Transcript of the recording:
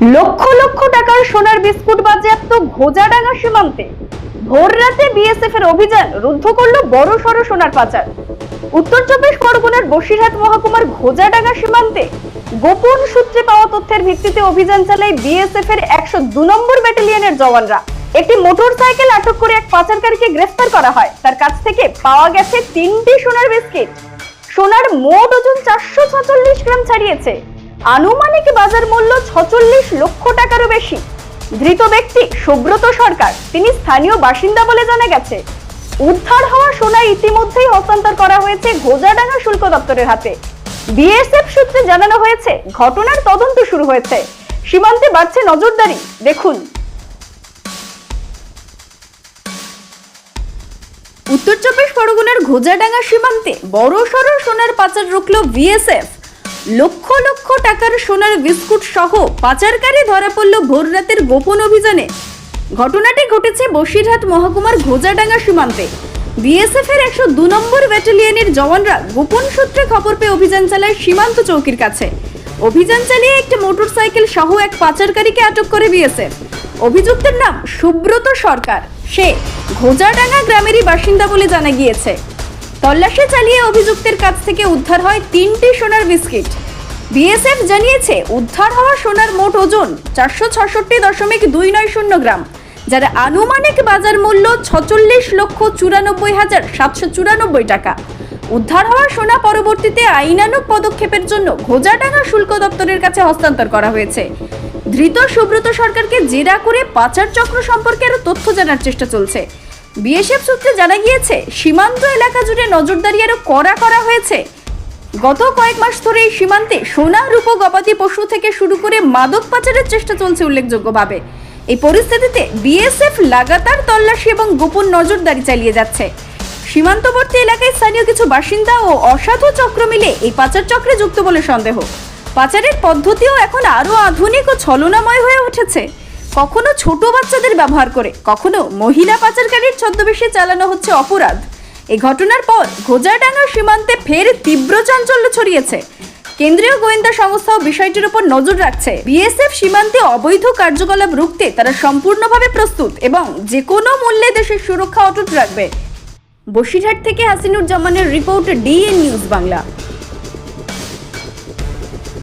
লক্ষ লক্ষ টাকার সোনার বিস্কুট বাজেয়াপ্ত ঘোজাডাঙ্গা সীমান্তে। ভোর রাতে বিএসএফ এর অভিযান রুদ্ধ করল বড় সড় সোনার পাচার। উত্তর চব্বিশ পরগনার বসিরহাট মহকুমার ঘোজাডাঙ্গা সীমান্তে গোপন সূত্রে পাওয়া তথ্যের ভিত্তিতে অভিযান চালায় বিএসএফ এর একশো দু নম্বর ব্যাটালিয়নের জওয়ানরা। একটি মোটর সাইকেল আটক করে এক পাচারকারীকে গ্রেফতার করা হয়। তার কাছ থেকে পাওয়া গেছে তিনটি সোনার বিস্কিট। সোনার মোট ওজন চারশো ছচল্লিশ গ্রাম ছাড়িয়েছে। আনুমানিক বাজার মূল্য ছচল্লিশ লক্ষ টাকারও বেশি। ধৃত ব্যক্তি সুব্রত সরকার, তিনি স্থানীয় বাসিন্দা বলে জানা গেছে। উদ্ধার হওয়া সোনা ইতিমধ্যেই হস্তান্তর করা হয়েছে ঘোজাডাঙ্গা শুল্ক দপ্তরের হাতে। বিএসএফ সূত্রে জানানো হয়েছে, ঘটনার তদন্ত শুরু হয়েছে। সীমান্তে বাড়ছে নজরদারি, দেখুন। উত্তর চব্বিশ পরগনার ঘোজাডাঙ্গা সীমান্তে বড় সড় সোনার পাচার রুখল বিএসএফ। লক্ষ লক্ষ টাকার সোনার বিস্কুট সহ পাচারকারী ধরা পড়ল ভোর রাতের গোপন অভিযানে। ঘটনাটি ঘটেছে বসিরহাট মহকুমার ঘোজাডাঙ্গা সীমান্তে। বিএসএফ এর একশো দু নম্বর ব্যাটালিয়নের জওয়ানরা গোপন সূত্রে খবর পেয়ে অভিযান চালায় সীমান্ত চৌকির কাছে। অভিযান চালিয়ে একটি মোটরসাইকেল সহ এক পাচারকারীকে আটক করে বিএসএফ। অভিযুক্তের নাম সুব্রত সরকার। সে ঘোজাডাঙ্গা গ্রামেরই বাসিন্দা বলে জানা গিয়েছে। তল্লাশি চালিয়ে অভিযুক্তের কাছ থেকে উদ্ধার হয় তিনটি সোনার বিস্কিট। বিএসএফ জানিয়েছে, উদ্ধার হওয়া সোনার মোট ওজন চারশো ছষট্টি দশমিক দুই নয় শূন্য গ্রাম, যার আনুমানিক বাজার মূল্য ছচল্লিশ লক্ষ চুরানব্বই হাজার সাতশো চুরানব্বই টাকা। উদ্ধার হওয়া সোনা পরবর্তীতে আইনানুগ পদক্ষেপের জন্য ঘোজাডাঙ্গা শুল্ক দপ্তরের কাছে হস্তান্তর করা হয়েছে। ধৃত সুব্রত সরকারকে জেরা করে পাচার চক্র সম্পর্কে আরও তথ্য জানার চেষ্টা চলছে। বিএসএফ সূত্রে জানা গিয়েছে, সীমান্ত এলাকা জুড়ে নজরদারি আরও কড়া করা হয়েছে। গত কয়েক মাস ধরে এই সীমান্তে সোনা, রূপ, গবাদি পশু থেকে শুরু করে মাদক পাচারের চেষ্টা চলছে উল্লেখযোগ্যভাবে। এই পরিস্থিতিতে বিএসএফ লাগাতার তল্লাশি এবং গোপন নজরদারি চালিয়ে যাচ্ছে। সীমান্তবর্তী এলাকায় স্থানীয় কিছু বাসিন্দা ও অসাধু চক্র মিলে এই পাচার চক্রে যুক্ত বলে সন্দেহ। পাচারের পদ্ধতিও এখন আরও আধুনিক ও ছলনাময় হয়ে উঠেছে। কখনো ছোট বাচ্চাদের ব্যবহার করে, কখনো মহিলা পাচারকারীর ছদ্মবেশে চালানো হচ্ছে অপরাধ। এই ঘটনার পর ঘোজাডাঙ্গা সীমান্তে ফের তীব্র চাঞ্চল্য ছড়িয়েছে। কেন্দ্রীয় গোয়েন্দা সংস্থাও বিষয়টির উপর নজর রাখছে। বিএসএফ সীমান্তে অবৈধ কার্যকলাপ রুখতে তারা সম্পূর্ণভাবে প্রস্তুত এবং যে কোনো মূল্যে দেশের সুরক্ষা অটুট রাখবে। বসিরহাট থেকে হাসিনুর জামানের রিপোর্ট ডিএন নিউজ বাংলা।